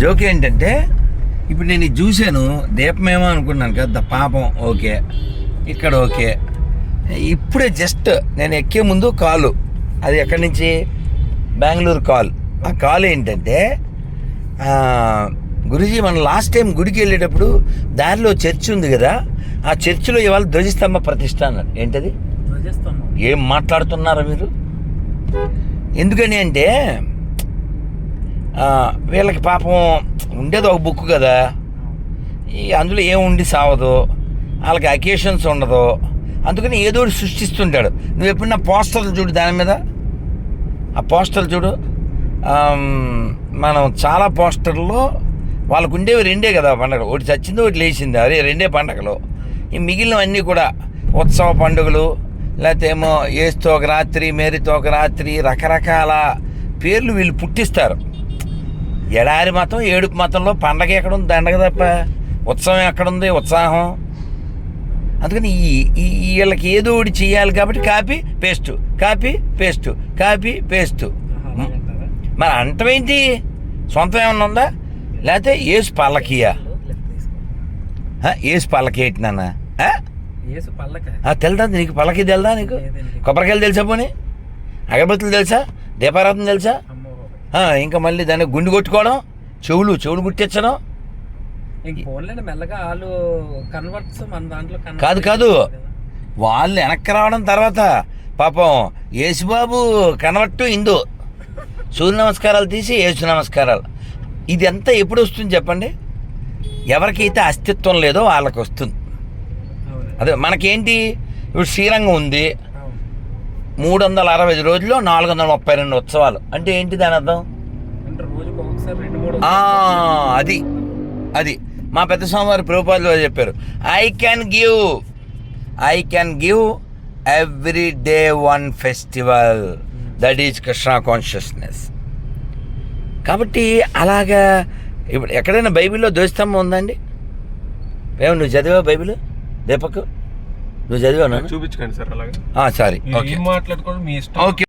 Joke ఏంటంటే ఇప్పుడు నేను ఇది చూశాను దీపమేమో అనుకున్నాను కదా పాపం ఓకే ఇక్కడ ఓకే. ఇప్పుడే జస్ట్ నేను ఎక్కే ముందు కాలు అది ఎక్కడి నుంచి? బెంగళూరు కాల్. ఆ కాల్ ఏంటంటే గురూజీ మనం లాస్ట్ టైం గుడికి వెళ్ళేటప్పుడు దారిలో చర్చ్ ఉంది కదా ఆ చర్చిలో ఇవాళ ధ్వజస్తంభ ప్రతిష్ట అన్నారు. ఏంటది? ధ్వజస్తంభం. ఏం మాట్లాడుతున్నారా మీరు? ఎందుకని అంటే వీళ్ళకి పాపం ఉండేది ఒక బుక్ కదా. ఈ అందులో ఏం ఉండి సావదు వాళ్ళకి అకేషన్స్ ఉండదు. అందుకని ఏదో ఒకటి సృష్టిస్తుంటాడు. నువ్వు ఎప్పుడన్నా పోస్టర్లు చూడు దాని మీద? ఆ పోస్టర్లు చూడు. మనం చాలా పోస్టర్లో వాళ్ళకు ఉండేవి రెండే కదా పండగ ఒకటి చచ్చింది ఒకటి లేచింది. అదే రెండే పండగలు. ఈ మిగిలినవన్నీ కూడా ఉత్సవ పండుగలు లేకపోతే ఏమో ఏస్తోక ఒక రాత్రి మేరీతో ఒక రాత్రి రకరకాల పేర్లు వీళ్ళు పుట్టిస్తారు. ఎడారి మతం ఏడుపు మతంలో పండగ ఎక్కడుంది? దండగ తప్ప ఉత్సవం ఎక్కడుంది? ఉత్సాహం? అందుకని ఈ వీళ్ళకి ఏదో ఒకటి చేయాలి కాబట్టి copy paste. Copy paste. Copy paste. మరి అంటమేంటి సొంతం ఏమన్నా ఉందా? లేకపోతే ఏసు పల్లకియా ఏసు పల్లకి ఏంటి నాన్న? ఆ? ఏసు పల్లక? ఆ, తెలదా నీకు? పల్లకి తెలుదా నీకు. కొబ్బరికాయలు తెలుసా పోనీ? అగరబత్తులు తెలుసా? దీపారాధన తెలుసా? ఇంకా మళ్ళీ దాన్ని గుండు కొట్టుకోవడం చెవులు చెవులు ఫోన్లేండి మెల్లగా వాళ్ళు కన్వర్ట్స్ మన దాంట్లో కాదు, కాదు. వాళ్ళు వెనక్కి రావడం తర్వాత పాపం యేసుబాబు కనవట్టు ఇందు సూర్య నమస్కారాలు తీసి యేసు నమస్కారాలు. ఇది అంతా ఎప్పుడు వస్తుంది చెప్పండి? ఎవరికైతే అస్తిత్వం లేదో వాళ్ళకి వస్తుంది అదే మనకేంటి? ఇప్పుడు శ్రీరంగం ఉంది మూడు వందల అరవై ఐదు రోజుల్లో నాలుగు వందల ముప్పై రెండు ఉత్సవాలు. అంటే ఏంటి దాని అర్థం? అది. అది. మా పెద్ద స్వామివారి ప్రభుపాదులు చెప్పారు. I can give I can give every day one festival that is Krishna consciousness కాబట్టి అలాగా ఇప్పుడు ఎక్కడైనా బైబిల్లో ద్వైస్తంభం ఉందండి? ఏమో నువ్వు చదివా బైబిల్? దీపక్? నువ్వు చదివాను చూపించకండి సార్ అలాగా. సారీ. ఓకే. మాట్లాడుకోవడం మీ ఇష్టం. ఓకే.